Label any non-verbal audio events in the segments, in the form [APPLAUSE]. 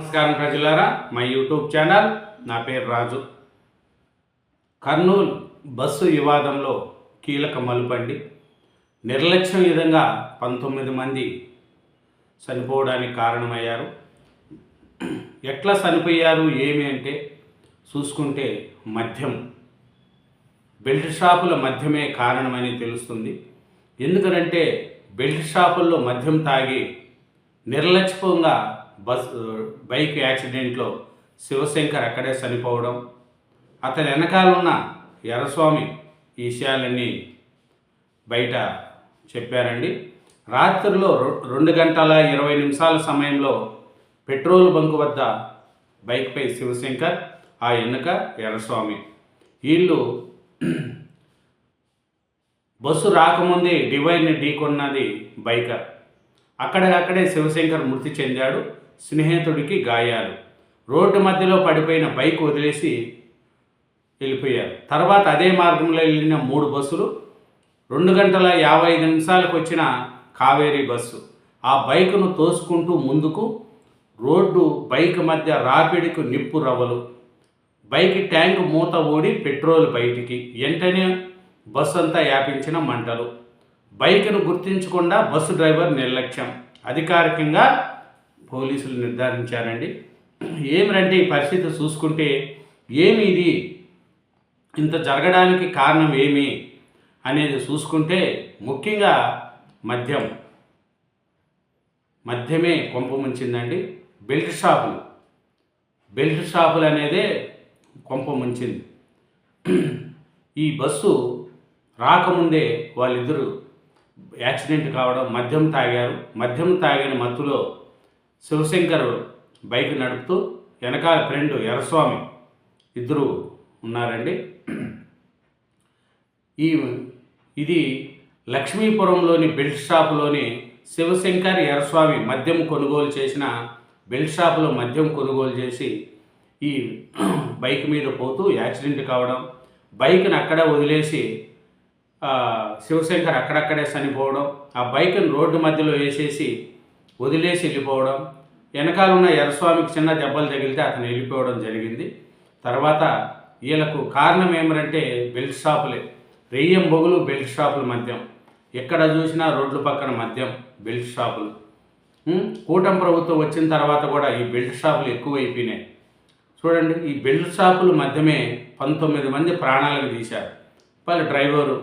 నమస్కారం ప్రజలారా మా యూట్యూబ్ ఛానల్ నా పేరు రాజు. కర్నూలు బస్సు వివాదంలో కీలక మలుపండి. నిర్లక్ష్యం విధంగా పంతొమ్మిది మంది చనిపోవడానికి కారణమయ్యారు. ఎట్లా చనిపోయారు ఏమి అంటే చూసుకుంటే మద్యం. బెల్ట్ షాపుల మద్యమే కారణమని తెలుస్తుంది. ఎందుకనంటే బెల్ట్ షాపుల్లో మద్యం తాగి నిర్లక్ష్యంగా బస్ బైక్ యాక్సిడెంట్లో శివశంకర్ అక్కడే చనిపోవడం అతని వెనకాలన్న ఎర్రస్వామి ఈ విషయాలన్నీ బయట చెప్పారండి. రాత్రిలో రొ- రెండు గంటల ఇరవై నిమిషాల సమయంలో పెట్రోల్ బంక్ వద్ద బైక్పై శివశంకర్ ఆ వెనుక ఎర్రస్వామి. వీళ్ళు బస్సు రాకముందే డివైన్ ఢీకొన్నది బైకర్. అక్కడికక్కడే శివశంకర్ మృతి చెందాడు. స్నేహితుడికి గాయాలు. రోడ్డు మధ్యలో పడిపోయిన బైక్ వదిలేసి వెళ్ళిపోయారు. తర్వాత అదే మార్గంలో వెళ్ళిన మూడు బస్సులు రెండు గంటల యాభై ఐదు నిమిషాలకు వచ్చిన కావేరీ బస్సు. ఆ బైకును తోసుకుంటూ ముందుకు రోడ్డు బైక్ మధ్య రాపిడికి నిప్పు రవ్వలు. బైక్ ట్యాంక్ మూత ఊడి పెట్రోల్ బయటికి. వెంటనే బస్సు అంతా వ్యాపించిన మంటలు. బైక్ను గుర్తించకుండా బస్సు డ్రైవర్ నిర్లక్ష్యం. అధికారికంగా పోలీసులు నిర్ధారించారండి. ఏమిరంటే ఈ పరిస్థితి చూసుకుంటే ఏమి ఇది ఇంత జరగడానికి కారణం ఏమి? అనేది చూసుకుంటే ముఖ్యంగా మద్యం. మద్యమే కొంప ముంచిందండి. బెల్ట్ షాపులు. బెల్ట్ షాపులు అనేదే కొంప ముంచింది. ఈ బస్సు రాకముందే వాళ్ళిద్దరూ యాక్సిడెంట్ కావడం మద్యం తాగారు. మద్యం తాగిన మత్తులో శివశంకర్ బైక్ నడుపుతూ వెనకాల ఫ్రెండ్ ఎర్రస్వామి ఇద్దరు ఉన్నారండి. ఈ ఇది లక్ష్మీపురంలోని బెల్ట్ షాపులోని శివశంకర్ ఎర్రస్వామి మద్యం కొనుగోలు చేసిన బెల్ట్ షాపులో మద్యం కొనుగోలు చేసి ఈ బైక్ మీద పోతూ యాక్సిడెంట్ కావడం బైక్ని అక్కడే వదిలేసి శివశంకర్ అక్కడక్కడే చనిపోవడం ఆ బైక్ని రోడ్డు మధ్యలో వేసేసి వదిలేసి వెళ్ళిపోవడం వెనకాల ఉన్న ఎర్రస్వామికి చిన్న దెబ్బలు తగిలితే అతను వెళ్ళిపోవడం జరిగింది. తర్వాత వీళ్ళకు కారణం ఏమిటంటే బెల్ట్ షాపులే. రెయ్యం బొగులు బెల్ట్ షాపుల మద్యం ఎక్కడ చూసినా రోడ్ల పక్కన మద్యం బెల్ట్ షాపులు. కూటమి ప్రభుత్వం వచ్చిన తర్వాత కూడా ఈ బెల్ట్ షాపులు ఎక్కువైపోయినాయి. చూడండి ఈ బెల్ట్ షాపులు మధ్యమే పంతొమ్మిది మంది ప్రాణాలకు తీశారు. వాళ్ళ driver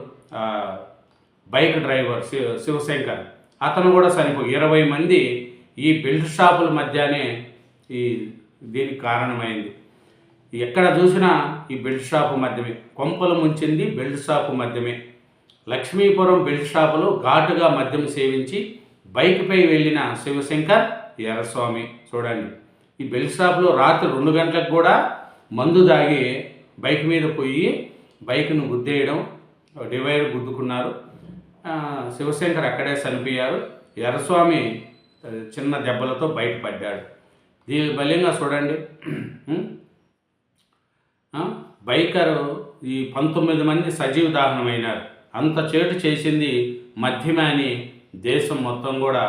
bike driver Shiva Shivashankar. అతను కూడా చనిపో ఇరవై మంది ఈ బెల్ట్ షాపుల మధ్యనే ఈ దీనికి కారణమైంది. ఎక్కడ చూసినా ఈ బెల్ట్ షాపు మధ్యమే. కొంపలు ముంచింది బెల్ట్ షాపు మధ్యమే. లక్ష్మీపురం బెల్ట్ షాపులో ఘాటుగా మద్యం సేవించి బైక్పై వెళ్ళిన శివశంకర్ ఎర్రస్వామి. చూడండి. ఈ బెల్ట్ షాప్లో రాత్రి రెండు గంటలకు కూడా మందు దాగి బైక్ మీద పోయి బైక్ను గుద్దేయడం డివైర్ గుద్దుకున్నారు. శివశంకర్ అక్కడే చనిపోయారు. ఎర్రస్వామి చిన్న దెబ్బలతో బయటపడ్డాడు. దీని బలంగా చూడండి. బైకరు ఈ పంతొమ్మిది మంది సజీవ దాహనమైనారు. అంత చేటు చేసింది మద్యమే అని దేశం మొత్తం కూడా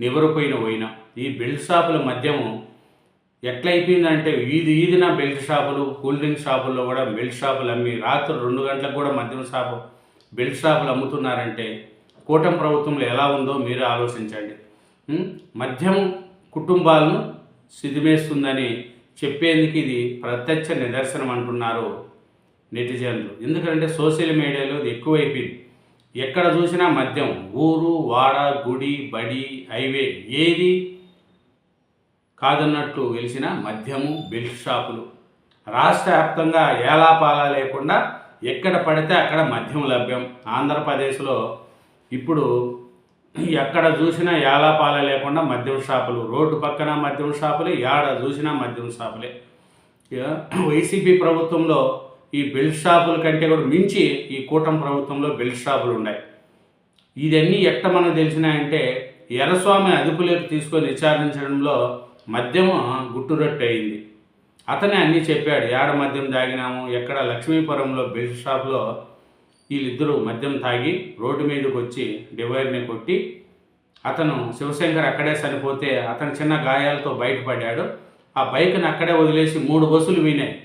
నివరిపోయిన పోయిన ఈ బెల్ట్ షాపుల మద్యము ఎట్లయిపోయిందంటే వీధి వీధిన బెల్ట్ షాపులు కూల్ డ్రింక్ షాపుల్లో కూడా బెల్ట్ షాపులు అమ్మి రాత్రి రెండు గంటలకు కూడా మద్యం షాపు బెల్ట్ షాపులు అమ్ముతున్నారంటే కూటమి ప్రభుత్వంలో ఎలా ఉందో మీరు ఆలోచించండి. మద్యం కుటుంబాలను సిదిమేస్తుందని చెప్పేందుకు ఇది ప్రత్యక్ష నిదర్శనం అంటున్నారు నెటిజన్లు. ఎందుకంటే సోషల్ మీడియాలో ఇది ఎక్కువైపోయింది. ఎక్కడ చూసినా మద్యం ఊరు వాడ గుడి బడి హైవే ఏది కాదన్నట్టు వెలిసిన మద్యము బెల్ట్ షాపులు రాష్ట్ర వ్యాప్తంగా ఏలాపాలా లేకుండా ఎక్కడ పడితే అక్కడ మద్యం లభ్యం. ఆంధ్రప్రదేశ్లో ఇప్పుడు ఎక్కడ చూసినా యాలాపాల లేకుండా మద్యం షాపులు రోడ్డు పక్కన మద్యం షాపులే ఏడ చూసినా మద్యం షాపులే. వైసీపీ ప్రభుత్వంలో ఈ బెల్ట్ షాపుల కంటే కూడా మించి ఈ కూటమి ప్రభుత్వంలో బెల్ట్ షాపులు ఉన్నాయి. ఇదన్నీ ఎట్ట మనకు తెలిసినాయంటే ఎర్రస్వామి అదుపులోకి తీసుకొని విచారించడంలో మద్యం గుట్టురట్టు అయింది అతనే అన్నీ చెప్పాడు. ఏడ మద్యం తాగినాము? ఎక్కడ లక్ష్మీపురంలో బెల్ట్ షాప్లో వీళ్ళిద్దరూ మద్యం తాగి రోడ్డు మీదకి వచ్చి డివైర్ని కొట్టి అతను శివశంకర్ అక్కడే చనిపోతే అతను చిన్న గాయాలతో బయటపడ్డాడు. ఆ బైక్ని అక్కడే వదిలేసి మూడు బస్సులు వినాయి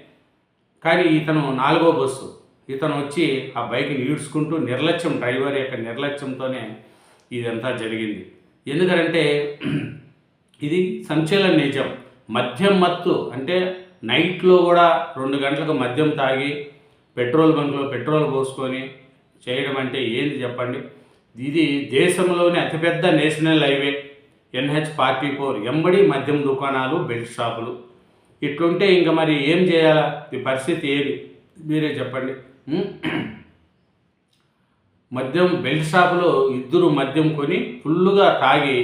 కానీ ఇతను నాలుగో బస్సు. ఇతను వచ్చి ఆ బైక్ని ఈడ్చుకుంటూ నిర్లక్ష్యం డ్రైవర్ యొక్క నిర్లక్ష్యంతోనే ఇదంతా జరిగింది. ఎందుకంటే ఇది సంచలన నిజం. మద్యం మత్తు అంటే నైట్లో కూడా రెండు గంటలకు మద్యం తాగి పెట్రోల్ బంక్లో పెట్రోల్ పోసుకొని చేయడం అంటే ఏంది చెప్పండి? ఇది దేశంలోని అతిపెద్ద national highway NH forty four ఎంబడి మద్యం దుకాణాలు బెల్ట్ షాపులు. ఇట్లుంటే ఇంకా మరి ఏం చేయాలా? ఈ పరిస్థితి ఏది? మీరే చెప్పండి. మద్యం బెల్ట్ షాపులో ఇద్దరు మద్యం కొని ఫుల్లుగా తాగి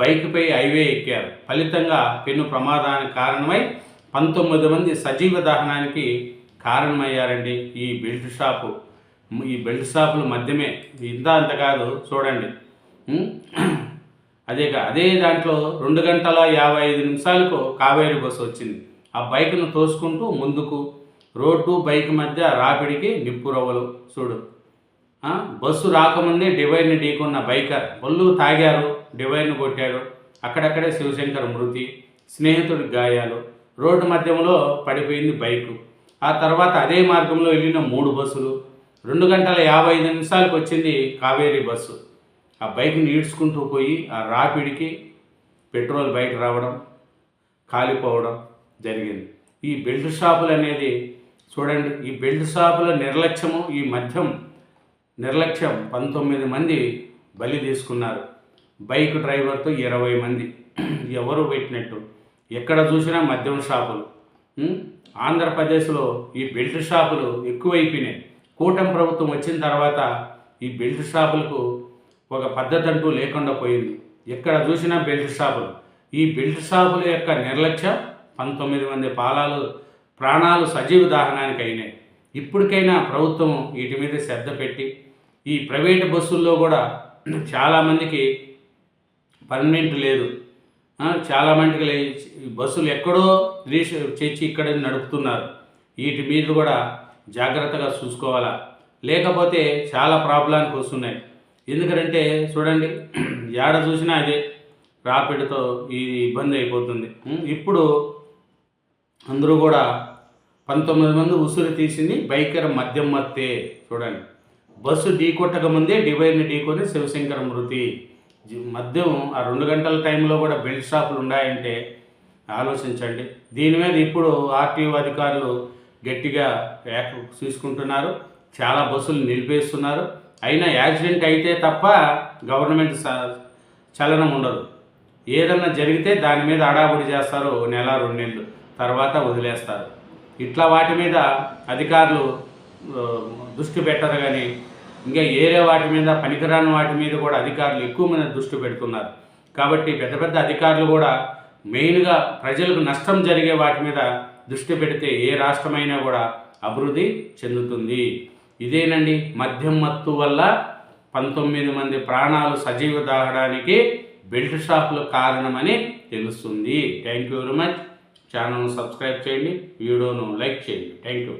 బైక్పై హైవే ఎక్కారు. ఫలితంగా పెను ప్రమాదానికి కారణమై పంతొమ్మిది మంది సజీవ దహనానికి కారణమయ్యారండి ఈ బెల్ట్ షాపు. ఈ బెల్ట్ షాపులు మధ్యమే. ఇంత అంత కాదు చూడండి. అదే కా- అదే దాంట్లో రెండు గంటల యాభై ఐదు నిమిషాలకు కావేరి బస్సు వచ్చింది. ఆ బైక్ను తోసుకుంటూ ముందుకు రోడ్డు బైక్ మధ్య రాపిడికి నిప్పురవ్వలు చూడు. బస్సు రాకముందే డివైర్ని ఢీకున్న బైకర్ ఒళ్ళు తాగారు డివైర్ను కొట్టాడు అక్కడక్కడే శివశంకర్ మృతి స్నేహితుడి గాయాలు. రోడ్డు మధ్యంలో పడిపోయింది బైకు. ఆ తర్వాత అదే మార్గంలో వెళ్ళిన మూడు బస్సులు. రెండు గంటల యాభై ఐదు నిమిషాలకు వచ్చింది కావేరీ బస్సు. ఆ బైక్ని ఈడ్చుకుంటూ పోయి ఆ రాపిడికి పెట్రోల్ బయట రావడం కాలిపోవడం జరిగింది. ఈ బెల్ట్ షాపులు అనేది చూడండి ఈ బెల్ట్ షాపుల నిర్లక్ష్యము ఈ మద్యం నిర్లక్ష్యం పంతొమ్మిది మంది బలి తీసుకున్నారు. బైక్ డ్రైవర్తో ఇరవై మంది. ఎవరు పెట్టినట్టు? ఎక్కడ చూసినా మద్యం షాపులు. ఆంధ్రప్రదేశ్లో ఈ బెల్ట్ షాపులు ఎక్కువైపోయినాయి. కూటమి ప్రభుత్వం వచ్చిన తర్వాత ఈ బెల్ట్ షాపులకు ఒక పద్ధతి అంటూ లేకుండా పోయింది. ఎక్కడ చూసినా బెల్ట్ షాపులు. ఈ బెల్ట్ షాపుల యొక్క నిర్లక్ష్యం పంతొమ్మిది మంది పాలాలు ప్రాణాలు సజీవ దాహనానికి అయినాయి. ఇప్పటికైనా ప్రభుత్వం వీటి మీద శ్రద్ధ పెట్టి ఈ ప్రైవేటు బస్సుల్లో కూడా చాలామందికి పర్మనెంట్ లేదు. చాలా మందికి బస్సులు ఎక్కడో రీష్ చేర్చి ఇక్కడ నడుపుతున్నారు. వీటి మీద కూడా జాగ్రత్తగా చూసుకోవాలా. లేకపోతే చాలా ప్రాబ్లానికి వస్తున్నాయి. ఎందుకంటే చూడండి [CLEARS THROAT] ఏడ చూసినా అదే రాపిడితో ఈ ఇబ్బంది అయిపోతుంది. ఇప్పుడు అందరూ కూడా పంతొమ్మిది మంది ఉసురు తీసింది బైకర్ మద్యం మత్తే చూడండి. బస్సు ఢీకొట్టక ముందే డివైర్ని ఢీకొని శివశంకర మృతి మద్యం ఆ రెండు గంటల టైంలో కూడా బెల్ట్ షాపులు ఉన్నాయంటే ఆలోచించండి. దీని మీద ఇప్పుడు ఆర్టీఓ అధికారులు గట్టిగా యాక్ తీసుకుంటున్నారు. చాలా బస్సులు నిలిపేస్తున్నారు. అయినా యాక్సిడెంట్ అయితే తప్ప గవర్నమెంట్ స- చలనం ఉండదు. ఏదన్నా జరిగితే దాని మీద అడాబడి చేస్తారు నెల రెండు నెలలు. తర్వాత వదిలేస్తారు. ఇట్లా వాటి మీద అధికారులు దృష్టి పెట్టరు కానీ ఇంకా ఏరే వాటి మీద పనికిరాని వాటి మీద కూడా అధికారులు ఎక్కువ మంది దృష్టి పెడుతున్నారు. కాబట్టి పెద్ద పెద్ద అధికారులు కూడా మెయిన్గా ప్రజలకు నష్టం జరిగే వాటి మీద దృష్టి పెడితే ఏ రాష్ట్రమైనా కూడా అభివృద్ధి చెందుతుంది. ఇదేనండి మద్యం మత్తు వల్ల పంతొమ్మిది మంది ప్రాణాలు సజీవ దాగడానికి బెల్ట్ షాపులు కారణమని తెలుస్తుంది. Thank you very much. ఛానల్ను సబ్స్క్రైబ్ చేయండి వీడియోను లైక్ చేయండి. Thank you.